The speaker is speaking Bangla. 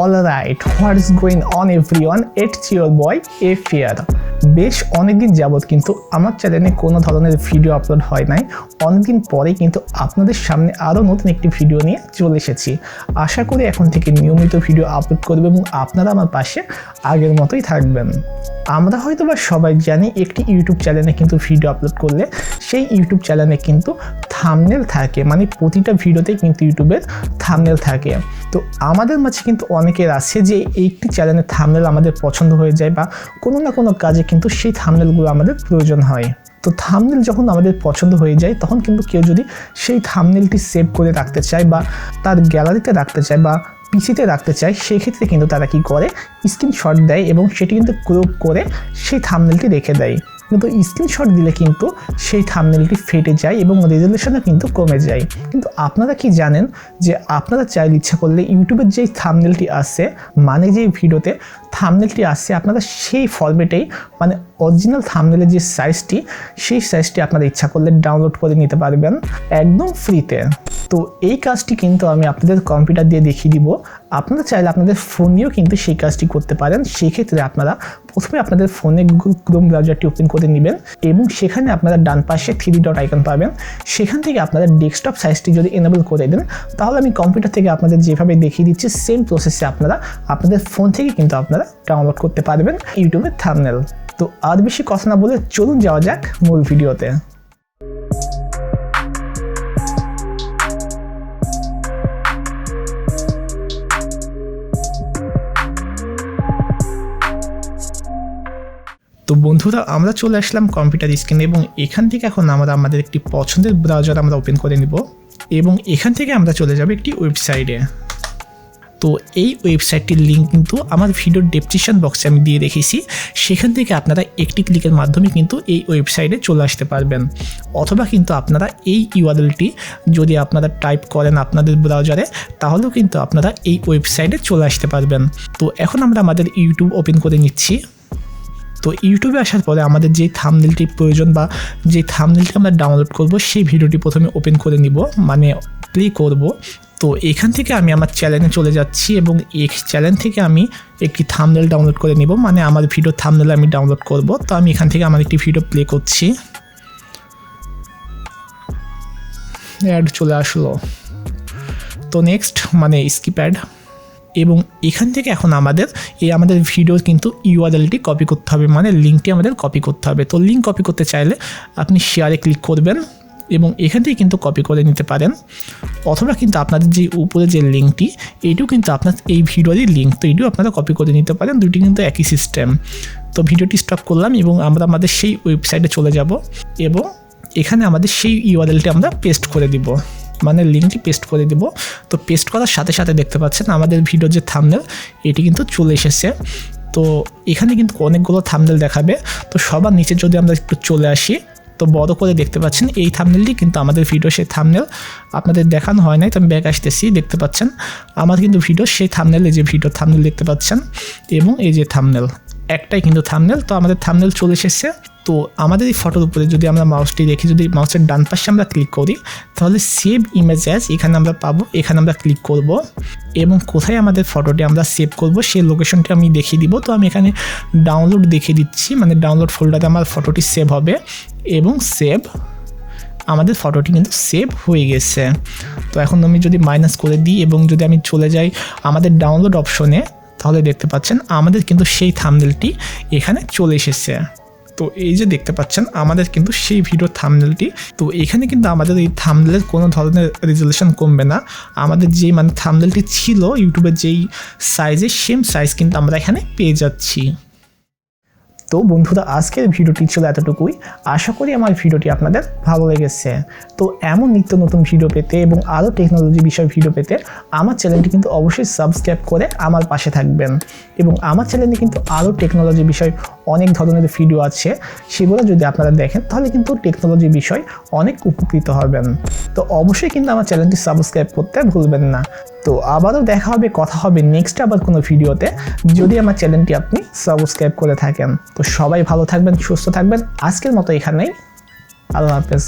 All right what is going on everyone it's your boy a fear বেশ অনেকদিন যাবৎ কিন্তু আমার চ্যানেলে কোনো ধরনের ভিডিও আপলোড হয় নাই। অনেকদিন পরে কিন্তু আপনাদের সামনে আরও নতুন একটি ভিডিও নিয়ে চলে এসেছি। আশা করি এখন থেকে নিয়মিত ভিডিও আপলোড করবে এবং আপনারা আমার পাশে আগের মতোই থাকবেন। আমরা হয়তো বা সবাই জানি একটি ইউটিউব চ্যানেলে কিন্তু ভিডিও আপলোড করলে সেই ইউটিউব চ্যানেলে কিন্তু থামনেল থাকে মানে প্রতিটা ভিডিওতে কিন্তু ইউটিউবের থামনেল থাকে। তো আমাদের মাঝে কিন্তু অনেকের আছে যে একটি চ্যানেলের থামনেল আমাদের পছন্দ হয়ে যায় বা কোনো না কোনো কাজে কিন্তু সেই থামনেলগুলো আমাদের প্রয়োজন হয়। তো থামনেল যখন আমাদের পছন্দ হয়ে যায়, তখন কিন্তু কেউ যদি সেই থামনেলটি সেভ করে রাখতে চায় বা তার গ্যালারিতে রাখতে চায় বা পিসিতে রাখতে চায়, সেক্ষেত্রে কিন্তু তারা কি করে? স্ক্রিনশট দেয় এবং সেটি কিন্তু ক্রপ করে সেই থামনেলটি রেখে দেয়। কিন্তু স্ক্রিনশট দিলে কিন্তু সেই থামনেলটি ফেটে যায় এবং রেজলিউশনও কিন্তু কমে যায়। কিন্তু আপনারা কি জানেন যে আপনারা চাইলে ইচ্ছা করলে ইউটিউবের যেই থামনেলটি আসে মানে যেই ভিডিওতে থামনেলটি আসছে আপনারা সেই ফরম্যাটেই মানে অরিজিনাল থামনেলের যে সাইজটি সেই সাইজটি আপনারা ইচ্ছা করলে ডাউনলোড করে নিতে পারবেন একদম ফ্রিতে তো এই কাজটি কিন্তু আমি আপনাদের কম্পিউটার দিয়ে দেখিয়ে দিব। আপনারা চাইলে আপনাদের ফোন নিয়েও কিন্তু সেই কাজটি করতে পারেন। সেক্ষেত্রে আপনারা প্রথমে আপনাদের ফোনে গুগল ক্রোম ব্রাউজারটি ওপেন করে নেবেন এবং সেখানে আপনারা ডান পাশে থ্রি ডট আইকন পাবেন। সেখান থেকে আপনারা ডেস্কটপ সাইজটি যদি এনেবল করে দেন, তাহলে আমি কম্পিউটার থেকে আপনাদের যেভাবে দেখিয়ে দিচ্ছি সেম প্রসেসে আপনারা আপনাদের ফোন থেকে কিন্তু আপনারা ডাউনলোড করতে পারবেন ইউটিউবের থামনেল তো আর বেশি কথা না বলে চলুন যাওয়া যাক মূল ভিডিওতে তো বন্ধুরা, আমরা চলে আসলাম কম্পিউটার স্ক্রিনে এবং এখান থেকে এখন আমরা আমাদের একটি পছন্দের ব্রাউজার আমরা ওপেন করে নিব এবং এখান থেকে আমরা চলে যাব একটি ওয়েবসাইটে তো এই ওয়েবসাইটটির লিঙ্ক কিন্তু আমার ভিডিওর ডেসক্রিপশন বক্সে আমি দিয়ে রেখেছি। সেখান থেকে আপনারা একটি ক্লিকের মাধ্যমে কিন্তু এই ওয়েবসাইটে চলে আসতে পারবেন। অথবা কিন্তু আপনারা এই ইউআরএলটি যদি আপনারা টাইপ করেন আপনাদের ব্রাউজারে তাহলেও কিন্তু আপনারা এই ওয়েবসাইটে চলে আসতে পারবেন। তো এখন আমরা আমাদের ইউটিউব ওপেন করে নিচ্ছি। তো ইউটিউবে আসার পরে আমাদের যে থামনেলটি প্রয়োজন বা যে থামনেলটি আমরা ডাউনলোড করব, সেই ভিডিওটি প্রথমে ওপেন করে নিব মানে প্লে করব। তো এখান থেকে আমি আমার চ্যানেলে চলে যাচ্ছি এবং এই চ্যানেল থেকে আমি একটি থামনেল ডাউনলোড করে নিব মানে আমার ভিডিও থামনেল আমি ডাউনলোড করব। তো আমি এখান থেকে আমার একটি ভিডিও প্লে করছি। অ্যাড চলে আসলো। তো নেক্সট মানে স্কিপ অ্যাড এবং এখান থেকে এখন আমাদের এই আমাদের ভিডিও কিন্তু ইউআরএলটি কপি করতে হবে মানে লিঙ্কটি আমাদের কপি করতে হবে। তো লিঙ্ক কপি করতে চাইলে আপনি শেয়ারে ক্লিক করবেন এবং এখান থেকে কিন্তু কপি করে নিতে পারেন। অথবা কিন্তু আপনাদের যে উপরে যে লিঙ্কটি এইটিও কিন্তু আপনার এই ভিডিওরই লিঙ্ক তো এইটিও আপনারা কপি করে নিতে পারেন দুটি কিন্তু একই সিস্টেম তো ভিডিওটি স্টপ করলাম এবং আমরা আমাদের সেই ওয়েবসাইটে চলে যাব এবং এখানে আমাদের সেই ইউআরএলটি আমরা পেস্ট করে দিব। মানে লিঙ্কটি পেস্ট করে দিব। তো পেস্ট করার সাথে সাথে দেখতে পাচ্ছেন আমাদের ভিডিও যে থামনেল এটি কিন্তু চলে এসেছে। তো এখানে কিন্তু অনেকগুলো থামনেল দেখাবে। তো সবার নিচে যদি আমরা একটু চলে আসি, তো বড় করে দেখতে পাচ্ছেন এই থামনেলটি কিন্তু আমাদের ভিডিও সেই থামনেল আপনাদের দেখানো হয় নাই, তো আমি ব্যাগ আসতেছি, দেখতে পাচ্ছেন। আমার কিন্তু ভিডিও সেই থামনেল যে ভিডিও থামনেল দেখতে পাচ্ছেন। এবং এই যে থামনেল একটাই কিন্তু থামনেল তো আমাদের থামনেল চলে এসেছে। তো আমাদের এই ফটোর উপরে যদি আমরা মাউসটি রেখে যদি মাউসের ডান পাশে আমরা ক্লিক করি, তাহলে সেভ ইমেজ অ্যাজ এখানে আমরা পাবো, এখানে আমরা ক্লিক করব এবং কোথায় আমাদের ফটোটি আমরা সেভ করব, সেই লোকেশনটি আমি দেখিয়ে দিব। তো আমি এখানে ডাউনলোড দেখিয়ে দিচ্ছি মানে ডাউনলোড ফোল্ডারে আমার ফটোটি সেভ হবে এবং সেভ আমাদের ফটোটি কিন্তু সেভ হয়ে গেছে। তো এখন আমি যদি মাইনাস করে দিই এবং যদি আমি চলে যাই আমাদের ডাউনলোড অপশনে তাহলে দেখতে পাচ্ছেন আমাদের কিন্তু সেই থামনেলটি এখানে চলে এসেছে। তো এই যে দেখতে পাচ্ছেন, আমাদের কিন্তু সেই ভিডিও থামনেলটি তো এখানে কিন্তু আমাদের এই থামনেলের কোনো ধরনের রেজলিউশন কমবে না। আমাদের যেই মানে থামনেলটি ছিল ইউটিউবের যেই সাইজে সেম সাইজ কিন্তু আমরা এখানে পেয়ে যাচ্ছি। তো বন্ধুরা, আজকের ভিডিওটি ছিল এতটুকুই। আশা করি আমার ভিডিওটি আপনাদের ভালো লেগেছে। তো এমন নিত্য নতুন ভিডিও পেতে এবং আরও টেকনোলজি বিষয় ভিডিও পেতে আমার চ্যানেলটি কিন্তু অবশ্যই সাবস্ক্রাইব করে আমার পাশে থাকবেন। এবং আমার চ্যানেলে কিন্তু আরও টেকনোলজি বিষয় অনেক ধরনের ভিডিও আছে, সেগুলো যদি আপনারা দেখেন, তাহলে কিন্তু টেকনোলজি বিষয় অনেক উপকৃত হবেন। তো অবশ্যই কিন্তু আমার চ্যানেলটি সাবস্ক্রাইব করতে ভুলবেন না। তো আবারও দেখা হবে, কথা হবে নেক্সট আবার কোনো ভিডিওতে যদি আমার চ্যানেলটি আপনি সাবস্ক্রাইব করে থাকেন। তো সবাই ভালো থাকবেন, সুস্থ থাকবেন। আজকের মতো এখানেই। আল্লাহ হাফেজ।